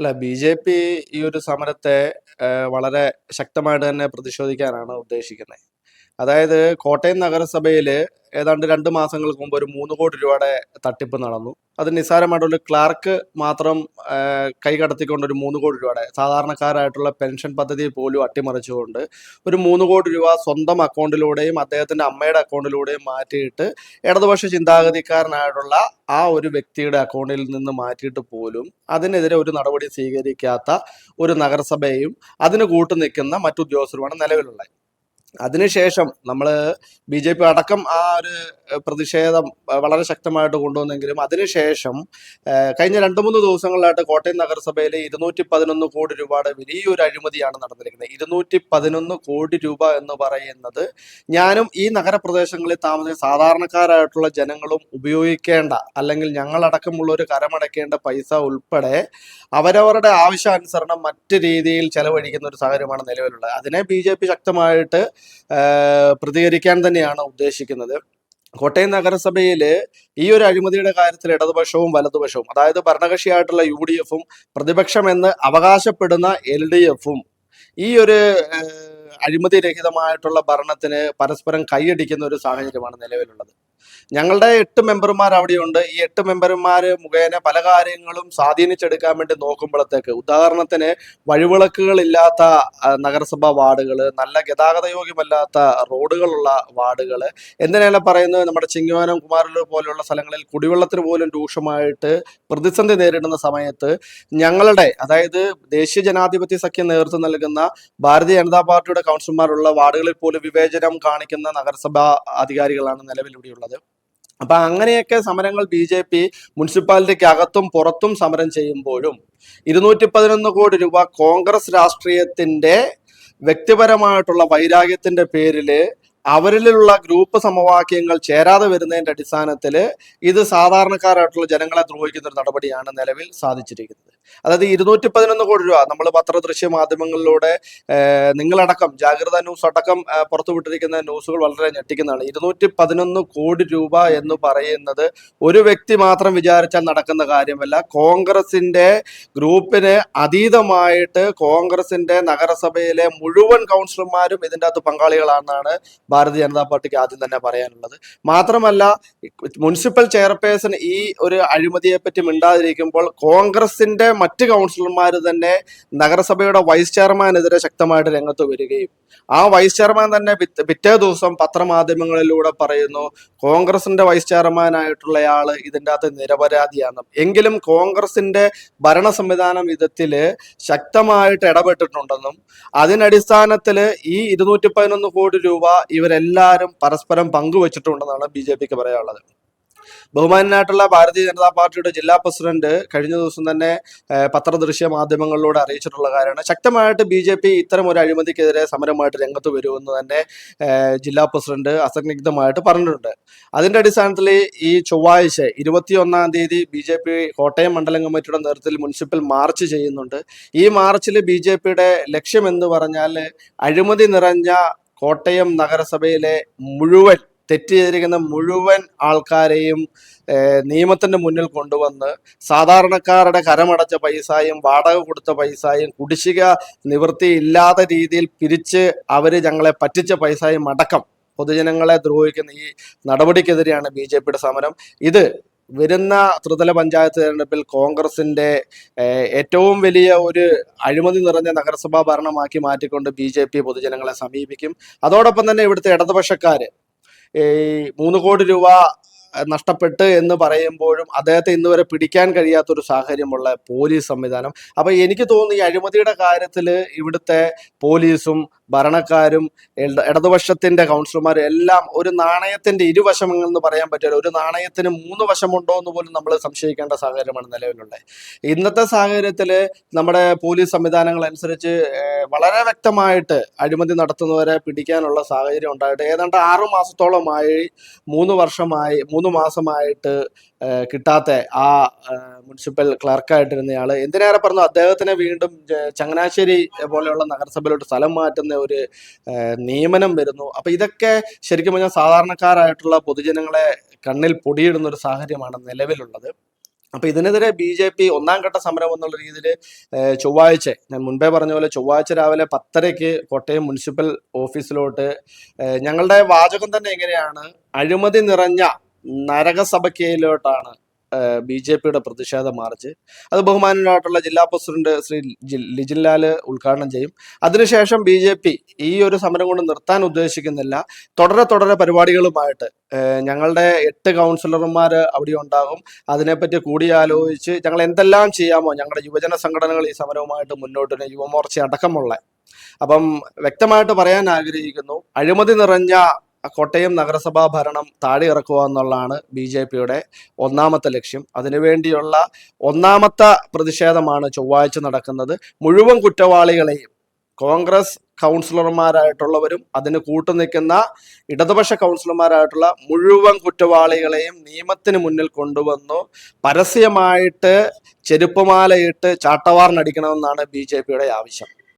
അല്ല B J P ഈ ഒരു സമരത്തെ വളരെ ശക്തമായിട്ട് തന്നെ പ്രതിഷേധിക്കാനാണ് ഉദ്ദേശിക്കുന്നത് അതായത് കോട്ടയം നഗരസഭയിൽ ഏതാണ്ട് രണ്ട് മാസങ്ങൾക്ക് മുമ്പ് ഒരു മൂന്ന് കോടി രൂപയുടെ തട്ടിപ്പ് നടന്നു. അത് നിസ്സാരമായിട്ടുള്ള ക്ലാർക്ക് മാത്രം കൈകടത്തിക്കൊണ്ട് ഒരു മൂന്ന് കോടി രൂപയുടെ സാധാരണക്കാരായിട്ടുള്ള പെൻഷൻ പദ്ധതി പോലും അട്ടിമറിച്ചുകൊണ്ട് ഒരു മൂന്ന് കോടി രൂപ സ്വന്തം അക്കൗണ്ടിലൂടെയും അദ്ദേഹത്തിന്റെ അമ്മയുടെ അക്കൗണ്ടിലൂടെയും മാറ്റിയിട്ട് ഇടതുപക്ഷ ചിന്താഗതിക്കാരനായിട്ടുള്ള ആ ഒരു വ്യക്തിയുടെ അക്കൗണ്ടിൽ നിന്ന് മാറ്റിയിട്ട് പോലും അതിനെതിരെ ഒരു നടപടി സ്വീകരിക്കാത്ത ഒരു നഗരസഭയും അതിന് കൂട്ടുനിൽക്കുന്ന മറ്റുദ്യോഗസ്ഥരുമാണ് നിലവിലുള്ളത്. അതിനുശേഷം നമ്മൾ ബി ജെ പി അടക്കം ആ ഒരു പ്രതിഷേധം വളരെ ശക്തമായിട്ട് കൊണ്ടുവന്നെങ്കിലും അതിനുശേഷം കഴിഞ്ഞ രണ്ട് മൂന്ന് ദിവസങ്ങളിലായിട്ട് കോട്ടയം നഗരസഭയിൽ ഇരുന്നൂറ്റി പതിനൊന്ന് കോടി രൂപയുടെ വലിയൊരു അഴിമതിയാണ് നടന്നിരിക്കുന്നത്. ഇരുന്നൂറ്റി പതിനൊന്ന് കോടി രൂപ എന്ന് പറയുന്നത് ഞാനും ഈ നഗരപ്രദേശങ്ങളിൽ താമസിക്കുന്ന സാധാരണക്കാരായിട്ടുള്ള ജനങ്ങളും ഉപയോഗിക്കേണ്ട അല്ലെങ്കിൽ ഞങ്ങളടക്കമുള്ളവർ കരമടയ്ക്കേണ്ട പൈസ ഉൾപ്പെടെ അവരവരുടെ ആവശ്യാനുസരണം മറ്റു രീതിയിൽ ചെലവഴിക്കുന്ന ഒരു സാഹചര്യമാണ് നിലവിലുള്ളത്. അതിനെ ബി ശക്തമായിട്ട് പ്രതികരിക്കാൻ തന്നെയാണ് ഉദ്ദേശിക്കുന്നത്. കോട്ടയം നഗരസഭയിൽ ഈ ഒരു അഴിമതിയുടെ കാര്യത്തിൽ ഇടതുപക്ഷവും വലതുപക്ഷവും അതായത് ഭരണകക്ഷിയായിട്ടുള്ള യു ഡി എഫും പ്രതിപക്ഷമെന്ന് അവകാശപ്പെടുന്ന എൽ ഡി എഫും ഈ ഒരു അഴിമതി രഹിതമായിട്ടുള്ള ഭരണത്തിന് പരസ്പരം കൈയടിക്കുന്ന ഒരു സാഹചര്യമാണ് നിലവിലുള്ളത്. ഞങ്ങളുടെ എട്ട് മെമ്പർമാർ അവിടെയുണ്ട്. ഈ എട്ട് മെമ്പർമാർ മുഖേന പല കാര്യങ്ങളും സ്വാധീനിച്ചെടുക്കാൻ വേണ്ടി നോക്കുമ്പോഴത്തേക്ക് ഉദാഹരണത്തിന് വഴിവിളക്കുകളില്ലാത്ത നഗരസഭാ വാർഡുകൾ നല്ല ഗതാഗതയോഗ്യമല്ലാത്ത റോഡുകളുള്ള വാർഡുകൾ എന്തിനാണ് പറയുന്നത് നമ്മുടെ ചിങ്ങവനം കുമാരലൂർ പോലെയുള്ള സ്ഥലങ്ങളിൽ കുടിവെള്ളത്തിന് പോലും രൂക്ഷമായിട്ട് പ്രതിസന്ധി നേരിടുന്ന സമയത്ത് ഞങ്ങളുടെ അതായത് ദേശീയ ജനാധിപത്യ സഖ്യം നേതൃത്വം നൽകുന്ന ഭാരതീയ ജനതാ പാർട്ടിയുടെ കൗൺസിലർമാരുള്ള വാർഡുകളിൽ പോലും വിവേചനം കാണിക്കുന്ന നഗരസഭാ അധികാരികളാണ് നിലവിലൂടെയുള്ളത് അപ്പൊ അങ്ങനെയൊക്കെ സമരങ്ങൾ ബി ജെ പി മുനിസിപ്പാലിറ്റിക്ക് അകത്തും പുറത്തും സമരം ചെയ്യുമ്പോഴും ഇരുന്നൂറ്റി പതിനൊന്ന് കോടി രൂപ കോൺഗ്രസ് രാഷ്ട്രീയത്തിന്റെ വ്യക്തിപരമായിട്ടുള്ള വൈരാഗ്യത്തിന്റെ പേരിൽ അവരിലുള്ള ഗ്രൂപ്പ് സമവാക്യങ്ങൾ ചേരാതെ വരുന്നതിന്റെ അടിസ്ഥാനത്തിൽ ഇത് സാധാരണക്കാരായിട്ടുള്ള ജനങ്ങളെ ദ്രോഹിക്കുന്ന ഒരു നടപടിയാണ് നിലവിൽ സാധിച്ചിരിക്കുന്നത്. അതായത് ഇരുന്നൂറ്റി പതിനൊന്ന് കോടി രൂപ നമ്മൾ പത്രദൃശ്യ മാധ്യമങ്ങളിലൂടെ നിങ്ങളടക്കം ജാഗ്രത ന്യൂസ് അടക്കം പുറത്തുവിട്ടിരിക്കുന്ന ന്യൂസുകൾ വളരെ ഞെട്ടിക്കുന്നതാണ്. ഇരുന്നൂറ്റി പതിനൊന്ന് കോടി രൂപ എന്ന് പറയുന്നത് ഒരു വ്യക്തി മാത്രം വിചാരിച്ചാൽ നടക്കുന്ന കാര്യമല്ല. കോൺഗ്രസിന്റെ ഗ്രൂപ്പിന് അതീതമായിട്ട് കോൺഗ്രസിന്റെ നഗരസഭയിലെ മുഴുവൻ കൗൺസിലർമാരും ഇതിന്റെ അകത്ത് പങ്കാളികളാണെന്നാണ് ഭാരതീയ ജനതാ പാർട്ടിക്ക് ആദ്യം തന്നെ പറയാനുള്ളത്. മാത്രമല്ല മുനിസിപ്പൽ ചെയർപേഴ്സൺ ഈ ഒരു അഴിമതിയെ പറ്റി മിണ്ടാതിരിക്കുമ്പോൾ കോൺഗ്രസിന്റെ മറ്റ് കൗൺസിലർമാർ തന്നെ നഗരസഭയുടെ വൈസ് ചെയർമാനെതിരെ ശക്തമായിട്ട് രംഗത്ത് വരികയും ആ വൈസ് ചെയർമാൻ തന്നെ പിറ്റ- ദിവസം പത്രമാധ്യമങ്ങളിലൂടെ പറയുന്നു കോൺഗ്രസിന്റെ വൈസ് ചെയർമാനായിട്ടുള്ളയാൾ ഇതിന്റെ അകത്ത് നിരപരാധിയാണ്. എങ്കിലും കോൺഗ്രസിന്റെ ഭരണ സംവിധാനം വിധത്തിൽ ശക്തമായിട്ട് ഇടപെട്ടിട്ടുണ്ടെന്നും അതിനടിസ്ഥാനത്തിൽ ഈ ഇരുന്നൂറ്റി പതിനൊന്ന് കോടി രൂപ ഇവരെല്ലാവരും പരസ്പരം പങ്കുവച്ചിട്ടുണ്ടെന്നാണ് ബി ജെ പിക്ക് പറയാനുള്ളത്. ബഹുമാനായിട്ടുള്ള ഭാരതീയ ജനതാ പാർട്ടിയുടെ ജില്ലാ പ്രസിഡന്റ് കഴിഞ്ഞ ദിവസം തന്നെ പത്രദൃശ്യ മാധ്യമങ്ങളിലൂടെ അറിയിച്ചിട്ടുള്ള കാര്യമാണ്. ശക്തമായിട്ട് ബി ജെ പി ഇത്തരം ഒരു അഴിമതിക്കെതിരെ സമരമായിട്ട് രംഗത്ത് വരുമെന്ന് തന്നെ ജില്ലാ പ്രസിഡന്റ് അസന്നിഗ്ധമായിട്ട് പറഞ്ഞിട്ടുണ്ട്. അതിന്റെ അടിസ്ഥാനത്തിൽ ഈ ചൊവ്വാഴ്ച ഇരുപത്തിയൊന്നാം തീയതി ബി ജെ പി കോട്ടയം മണ്ഡലം കമ്മിറ്റിയുടെ നേതൃത്വത്തിൽ മുനിസിപ്പൽ മാർച്ച് ചെയ്യുന്നുണ്ട്. ഈ മാർച്ചിൽ ബി ജെ പിയുടെ ലക്ഷ്യം എന്ന് പറഞ്ഞാൽ അഴിമതി നിറഞ്ഞ കോട്ടയം നഗരസഭയിലെ മുഴുവൻ തെറ്റ് ചെയ്തിരിക്കുന്ന മുഴുവൻ ആൾക്കാരെയും നിയമത്തിന്റെ മുന്നിൽ കൊണ്ടുവന്ന് സാധാരണക്കാരുടെ കരമടച്ച പൈസയും വാടക കൊടുത്ത പൈസയും കുടിശ്ശിക നിവൃത്തിയില്ലാത്ത രീതിയിൽ പിരിച്ച് അവർ ഞങ്ങളെ പറ്റിച്ച പൈസയും അടക്കം പൊതുജനങ്ങളെ ദ്രോഹിക്കുന്ന ഈ നടപടിക്കെതിരെയാണ് ബി സമരം. ഇത് വരുന്ന ത്രിതല പഞ്ചായത്ത് തെരഞ്ഞെടുപ്പിൽ കോൺഗ്രസിന്റെ ഏറ്റവും വലിയ ഒരു അഴിമതി നിറഞ്ഞ നഗരസഭാ ഭരണമാക്കി മാറ്റിക്കൊണ്ട് ബി ജെ പി പൊതുജനങ്ങളെ സമീപിക്കും. അതോടൊപ്പം തന്നെ ഇവിടുത്തെ ഇടതുപക്ഷക്കാര് ഈ മൂന്ന് കോടി രൂപ നഷ്ടപ്പെട്ട് എന്ന് പറയുമ്പോഴും അദ്ദേഹത്തെ ഇന്ന് വരെ പിടിക്കാൻ കഴിയാത്തൊരു സാഹചര്യമുള്ള പോലീസ് സംവിധാനം. അപ്പൊ എനിക്ക് തോന്നുന്നു ഈ അഴിമതിയുടെ കാര്യത്തിൽ ഇവിടുത്തെ പോലീസും ഭരണക്കാരും ഇടതുപക്ഷത്തിന്റെ കൗൺസിലർമാരും എല്ലാം ഒരു നാണയത്തിന്റെ ഇരുവശങ്ങൾ എന്ന് പറയാൻ പറ്റില്ല. ഒരു നാണയത്തിന് മൂന്ന് വശമുണ്ടോ എന്ന് പോലും നമ്മൾ സംശയിക്കേണ്ട സാഹചര്യമാണ് നിലവിലുള്ളത്. ഇന്നത്തെ സാഹചര്യത്തിൽ നമ്മുടെ പോലീസ് സംവിധാനങ്ങൾ അനുസരിച്ച് വളരെ വ്യക്തമായിട്ട് അഴിമതി നടത്തുന്നവരെ പിടിക്കാനുള്ള സാഹചര്യം ഉണ്ടായിട്ട് ഏതാണ്ട് ആറു മാസത്തോളമായി മൂന്ന് വർഷമായി മൂന്ന് മാസമായിട്ട് കിട്ടാത്ത ആ മുനിസിപ്പൽ ക്ലർക്കായിട്ടിരുന്നയാൾ എന്തിനേറെ പറഞ്ഞു? അദ്ദേഹത്തിനെ വീണ്ടും ചങ്ങനാശ്ശേരി പോലെയുള്ള നഗരസഭയിലോട്ട് സ്ഥലം മാറ്റുന്ന ഒരു നിയമനം വരുന്നു. അപ്പൊ ഇതൊക്കെ ശരിക്കും പറഞ്ഞാൽ സാധാരണക്കാരായിട്ടുള്ള പൊതുജനങ്ങളെ കണ്ണിൽ പൊടിയിടുന്ന ഒരു സാഹചര്യമാണ് നിലവിലുള്ളത്. അപ്പൊ ഇതിനെതിരെ ബി ജെ പി ഒന്നാം ഘട്ട സമരം എന്നുള്ള രീതിയിൽ ചൊവ്വാഴ്ച ഞാൻ മുൻപേ പറഞ്ഞ പോലെ ചൊവ്വാഴ്ച രാവിലെ പത്തരയ്ക്ക് കോട്ടയം മുനിസിപ്പൽ ഓഫീസിലോട്ട് ഞങ്ങളുടെ വാചകം തന്നെ എങ്ങനെയാണ്? അഴിമതി നിറഞ്ഞ നരകസഭയ്ക്കയിലോട്ടാണ് ബി ജെ പിയുടെ പ്രതിഷേധ മാർച്ച്. അത് ബഹുമാനനായിട്ടുള്ള ജില്ലാ പ്രസിഡന്റ് ശ്രീ ജി- ലിജിൻ ലാൽ ഉദ്ഘാടനം ചെയ്യും. അതിനുശേഷം ബി ജെ പി ഈ ഒരു സമരം കൊണ്ട് നിർത്താൻ ഉദ്ദേശിക്കുന്നില്ല. തുടരെ തുടരെ പരിപാടികളുമായിട്ട് ഞങ്ങളുടെ എട്ട് കൗൺസിലർമാർ അവിടെ ഉണ്ടാകും. അതിനെപ്പറ്റി കൂടിയാലോചിച്ച് ഞങ്ങൾ എന്തെല്ലാം ചെയ്യാമോ ഞങ്ങളുടെ യുവജന സംഘടനകൾ ഈ സമരവുമായിട്ട് മുന്നോട്ട്. യുവമോർച്ച അടക്കമുള്ള അപ്പം വ്യക്തമായിട്ട് പറയാൻ ആഗ്രഹിക്കുന്നു അഴിമതി നിറഞ്ഞ കോട്ടയം നഗരസഭാ ഭരണം താഴെ ഇറക്കുക എന്നുള്ളതാണ് ബി ജെ പിയുടെ ഒന്നാമത്തെ ലക്ഷ്യം. അതിനുവേണ്ടിയുള്ള ഒന്നാമത്തെ പ്രതിഷേധമാണ് ചൊവ്വാഴ്ച നടക്കുന്നത്. മുഴുവൻ കുറ്റവാളികളെയും കോൺഗ്രസ് കൗൺസിലർമാരായിട്ടുള്ളവരും അതിന് കൂട്ടുനിൽക്കുന്ന ഇടതുപക്ഷ കൗൺസിലർമാരായിട്ടുള്ള മുഴുവൻ കുറ്റവാളികളെയും നിയമത്തിന് മുന്നിൽ കൊണ്ടുവന്നു. പരസ്യമായിട്ട് ചെരുപ്പുമാലയിട്ട് ചാട്ടവാറിനടിക്കണമെന്നാണ് ബി ജെ പിയുടെ ആവശ്യം.